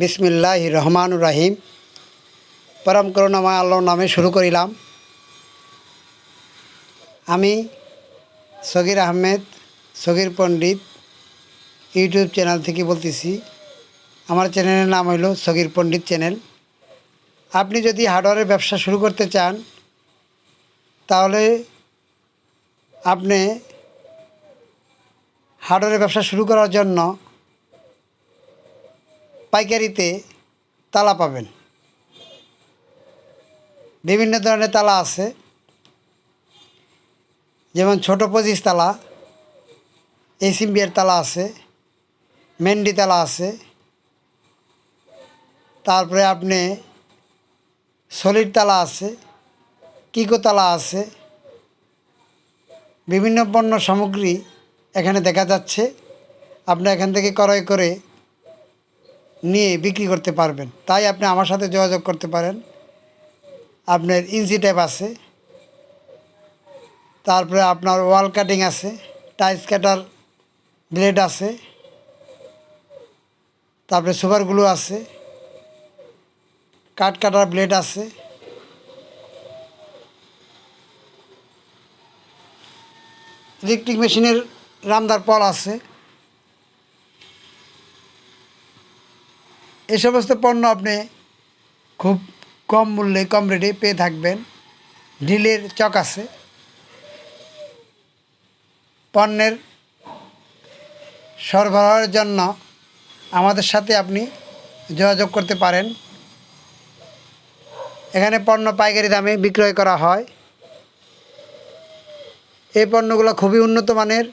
বিসমিল্লাহ রহমান রাহিম। পরম করুণাময় আল্লাহর নামে শুরু করিলাম। আমি সগির আহমেদ, সগির পণ্ডিত, ইউটিউব চ্যানেল থেকে বলতেছি। আমার চ্যানেলের নাম হলো সগির পণ্ডিত চ্যানেল। আপনি যদি হার্ডওয়্যারের ব্যবসা শুরু করতে চান, তাহলে আপনি হার্ডওয়্যারের ব্যবসা শুরু করার জন্য পাইকারিতে তালা পাবেন। বিভিন্ন ধরনের তালা আছে। যেমন ছোট পঁচিশ তালা এসিম্বিয়ার তালা আছে মেন্ডি তালা আছে। তারপরে আপনি সলিড তালা আছে, কিকো তালা আছে। বিভিন্ন পণ্য সামগ্রী এখানে দেখা যাচ্ছে। আপনি এখান থেকে ক্রয় করে নিয়ে বিক্রি করতে পারবেন। তাই আপনি আমার সাথে যোগাযোগ করতে পারেন। আপনার ইঞ্চি ট্যাপ আছে। তারপরে আপনার ওয়াল কাটিং আছে। টাইস কাটার ব্লেড আছে। তারপরে সুপার গ্লু আছে। কাঠ কাটার ব্লেড আছে। ইলেকট্রিক মেশিনের রামদার পল আছে। এই সমস্ত পণ্য আপনি খুব কম মূল্যে, কম রেটে পেয়ে থাকবেন। ডিলের চক আছে। পণ্যের সরবরাহের জন্য আমাদের সাথে আপনি যোগাযোগ করতে পারেন। এখানে পণ্য পাইকারি দামে বিক্রয় করা হয়। এই পণ্যগুলো খুবই উন্নত মানের,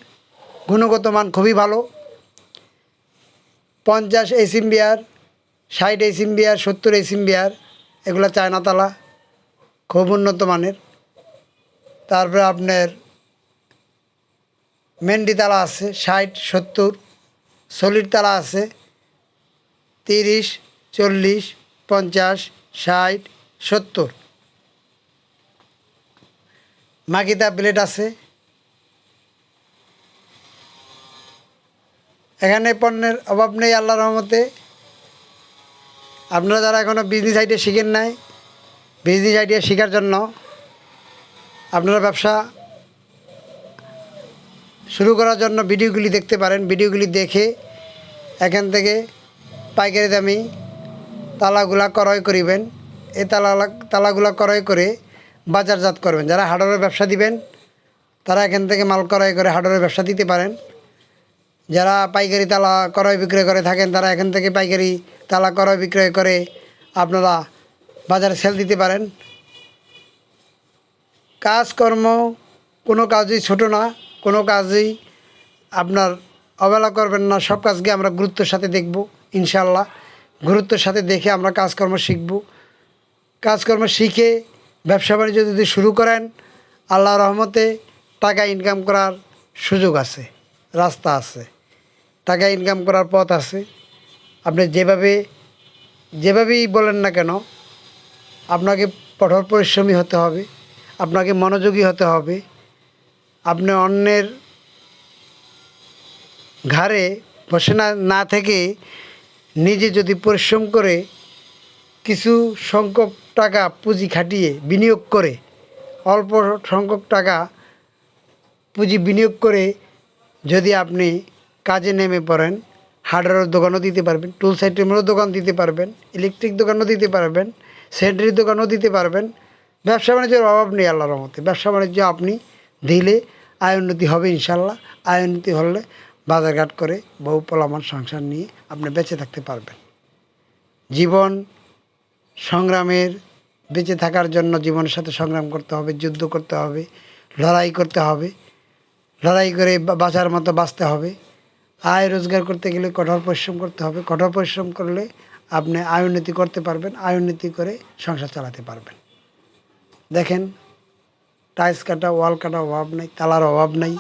গুণগত মান খুবই ভালো। পঞ্চাশ এসিম বিয়ার ষাট এসিম বিয়ার, সত্তর এসিম বিয়ার, এগুলো চায়না তালা, খুব উন্নত মানের। তারপরে আপনার মেন্ডি তালা আছে, ষাট, সত্তর, সলিড তালা আছে, তিরিশ, চল্লিশ, পঞ্চাশ, ষাট, সত্তর। মাকিতা প্লেট আছে। এখানে পণ্যের অভাব নেই আল্লাহ রহমতে। আপনারা যারা এখনও বিজনেস আইডিয়া শিখেন নাই বিজনেস আইডিয়া শেখার জন্য আপনারা ব্যবসা শুরু করার জন্য ভিডিওগুলি দেখতে পারেন। ভিডিওগুলি দেখে এখান থেকে পাইকারি দামি তালাগুলা ক্রয় করিবেন। এই তালা, তালাগুলা ক্রয় করে বাজারজাত করবেন। যারা হার্ডওয়্যার ব্যবসা দিবেন, তারা এখান থেকে মাল ক্রয় করে হার্ডওয়্যার ব্যবসা দিতে পারেন। যারা পাইকারি তালা ক্রয় বিক্রয় করে থাকেন, তারা এখান থেকে পাইকারি তালা ক্রয় বিক্রয় করে আপনারা বাজারে সেল দিতে পারেন। কাজকর্ম কোনো কাজই ছোট না, কোনো কাজই আপনার অবহেলা করবেন না, সব কাজকে আমরা গুরুত্বের সাথে দেখব ইনশাল্লাহ গুরুত্বের সাথে দেখে আমরা কাজকর্ম শিখব। কাজকর্ম শিখে ব্যবসা বাণিজ্য যদি শুরু করেন আল্লাহ রহমতে টাকা ইনকাম করার সুযোগ আছে, রাস্তা আছে। টাকা ইনকাম করার পথ আছে। আপনি যেভাবে, যেভাবেই বলেন না কেন, আপনাকে কঠোর পরিশ্রমী হতে হবে, আপনাকে মনোযোগী হতে হবে। আপনি অন্যের ঘাড়ে বসে না না থেকে নিজে যদি পরিশ্রম করে কিছু সংখ্যক টাকা পুঁজি খাটিয়ে বিনিয়োগ করে, অল্প সংখ্যক টাকা পুঁজি বিনিয়োগ করে যদি আপনি কাজে নেমে পড়েন, হার্ডওয়্যারের দোকানও দিতে পারবেন টুলস আইটেমেরও দোকান দিতে পারবেন, ইলেকট্রিক দোকানও দিতে পারবেন স্যানিটারি দোকানও দিতে পারবেন। ব্যবসা বাণিজ্যের অভাব নেই আল্লাহর মতে ব্যবসা বাণিজ্য আপনি দিলে আয় উন্নতি হবে ইনশাল্লাহ আয় উন্নতি হলে বাজারঘাট করে বহু পলামান সংসার নিয়ে আপনি বেঁচে থাকতে পারবেন। জীবন সংগ্রামের, বেঁচে থাকার জন্য জীবনের সাথে সংগ্রাম করতে হবে, যুদ্ধ করতে হবে, লড়াই করতে হবে, লড়াই করে বাঁচার মতো বাঁচতে হবে। আয় রোজগার করতে গেলে কঠোর পরিশ্রম করতে হবে। কঠোর পরিশ্রম করলে আপনি আয় উন্নতি করতে পারবেন, আয় উন্নতি করে সংসার চালাতে পারবেন। দেখেন, টাইলস কাটা, ওয়াল কাটা অভাব নেই, তালার অভাব নেই।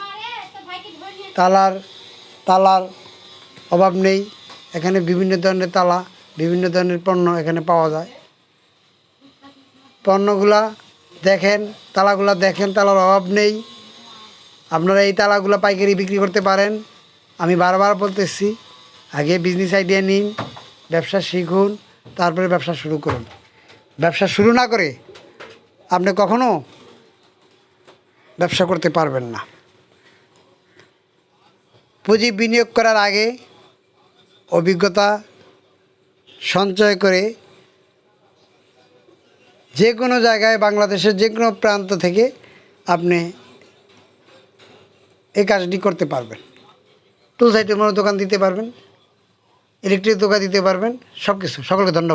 তালার তালার অভাব নেই। এখানে বিভিন্ন ধরনের তালা, বিভিন্ন ধরনের পণ্য এখানে পাওয়া যায়। পণ্যগুলা দেখেন, তালাগুলা দেখেন, তালার অভাব নেই। আপনারা এই তালাগুলো পাইকারি বিক্রি করতে পারেন। আমি বারবার বলতেছি, আগে বিজনেস আইডিয়া নিন, ব্যবসা শিখুন, তারপরে ব্যবসা শুরু করুন। ব্যবসা শুরু না করে আপনি কখনো ব্যবসা করতে পারবেন না। পুঁজি বিনিয়োগ করার আগে অভিজ্ঞতা সঞ্চয় করে যে কোনো জায়গায় বাংলাদেশের যে কোনো প্রান্ত থেকে আপনি এই কাজটি করতে পারবেন। টুলস আইটেমের দোকান দিতে পারবেন ইলেকট্রিক দোকান দিতে পারবেন সব কিছু সকলকে ধন্যবাদ।